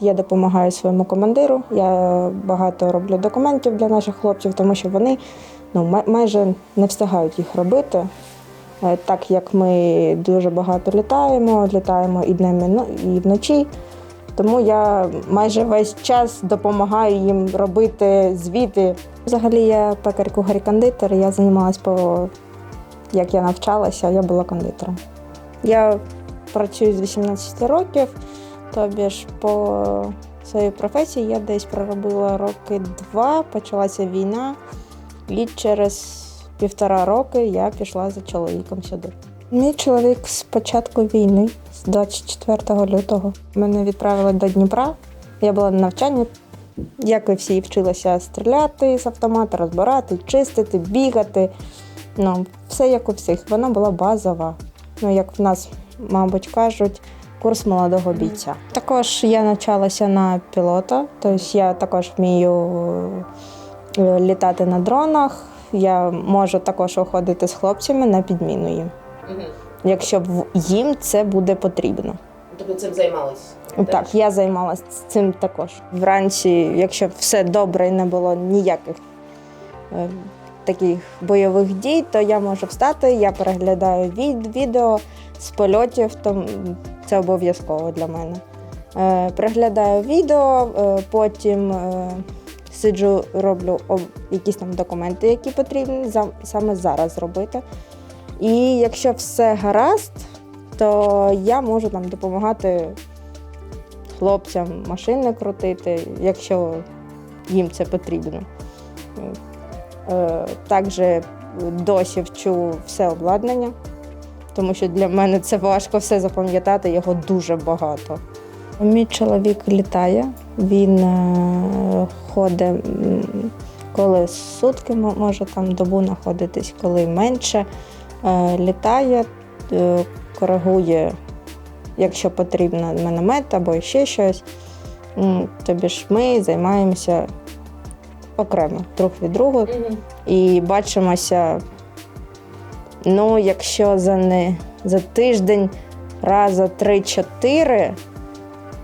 Я допомагаю своєму командиру. Я багато роблю документів для наших хлопців, тому що вони ну, майже не встигають їх робити. Е, Так як ми дуже багато літаємо, літаємо і днем, і вночі. Тому я майже весь час допомагаю їм робити звіти. Взагалі я пекар-кухар-кондитер, я займалась по як я навчалася, я була кондитером. Я працюю з 18 років, тобі ж по своїй професії я десь проробила роки два, почалася війна, і через півтора роки я пішла за чоловіком сюди. Мій чоловік з початку війни, з 24 лютого, мене відправили до Дніпра. Я була на навчанні, як і всі вчилася стріляти з автомата, розбирати, чистити, бігати. Ну, все як у всіх. Вона була базова. Ну, як в нас, мабуть, кажуть, курс молодого бійця. Також я навчалася на пілота, тобто я також вмію е, літати на дронах. Я можу також уходити з хлопцями на підміну їм, якщо їм це буде потрібно. Тобто цим займались? Так, я займалася цим також. Вранці, якщо все добре і не було ніяких е, таких бойових дій, то я можу встати, я переглядаю від, відео з польотів, то це обов'язково для мене. Е, переглядаю відео, е, потім е, сиджу, роблю об- якісь там документи, які потрібні саме зараз робити. І якщо все гаразд, то я можу там допомагати хлопцям машини крутити, якщо їм це потрібно. Також досі вчу все обладнання, тому що для мене це важко все запам'ятати, його дуже багато. Мій чоловік літає, він е, ходить коли сутки може там добу знаходитись, коли менше. Е, Літає, е, коригує якщо потрібно міномет або ще щось. Тобі ж ми займаємося окремо друг від друга і бачимося. Ну, якщо за не за тиждень раза 3-4,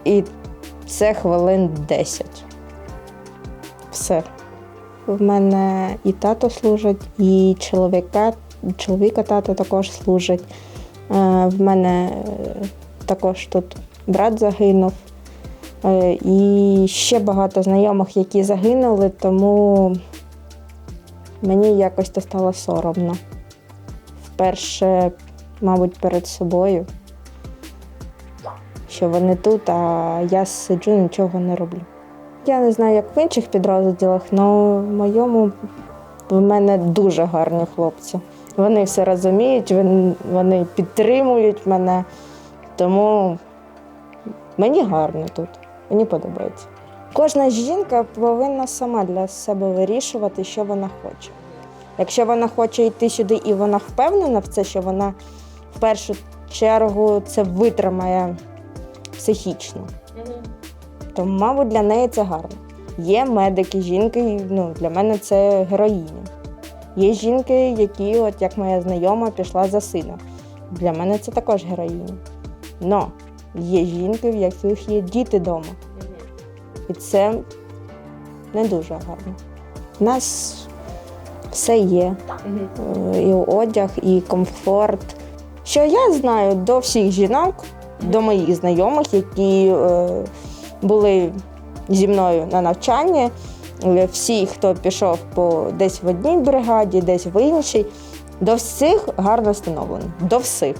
і це хвилин 10. Все. В мене і тато служить, і чоловіка, чоловіка тато також служить. Е, В мене е, також тут брат загинув. Е, І ще багато знайомих, які загинули, тому мені якось то стало соромно. Вперше, мабуть, перед собою, що вони тут, а я сиджу, нічого не роблю. Я не знаю, як в інших підрозділах, але в моєму в мене дуже гарні хлопці. Вони все розуміють, вони підтримують мене. Тому мені гарно тут, мені подобається. Кожна жінка повинна сама для себе вирішувати, що вона хоче. Якщо вона хоче йти сюди і вона впевнена в це, що вона в першу чергу це витримає психічно, то, мабуть, для неї це гарно. Є медики, жінки, ну, для мене це героїні. Є жінки, які, от як моя знайома, пішла за сина. Для мене це також героїні. Но є жінки, в яких є діти вдома. І це не дуже гарно. У нас все є. І одяг, і комфорт. Що я знаю до всіх жінок, до моїх знайомих, які е, були зі мною на навчанні. е, Всі, хто пішов по десь в одній бригаді, десь в іншій, до всіх гарно встановлено. До всіх.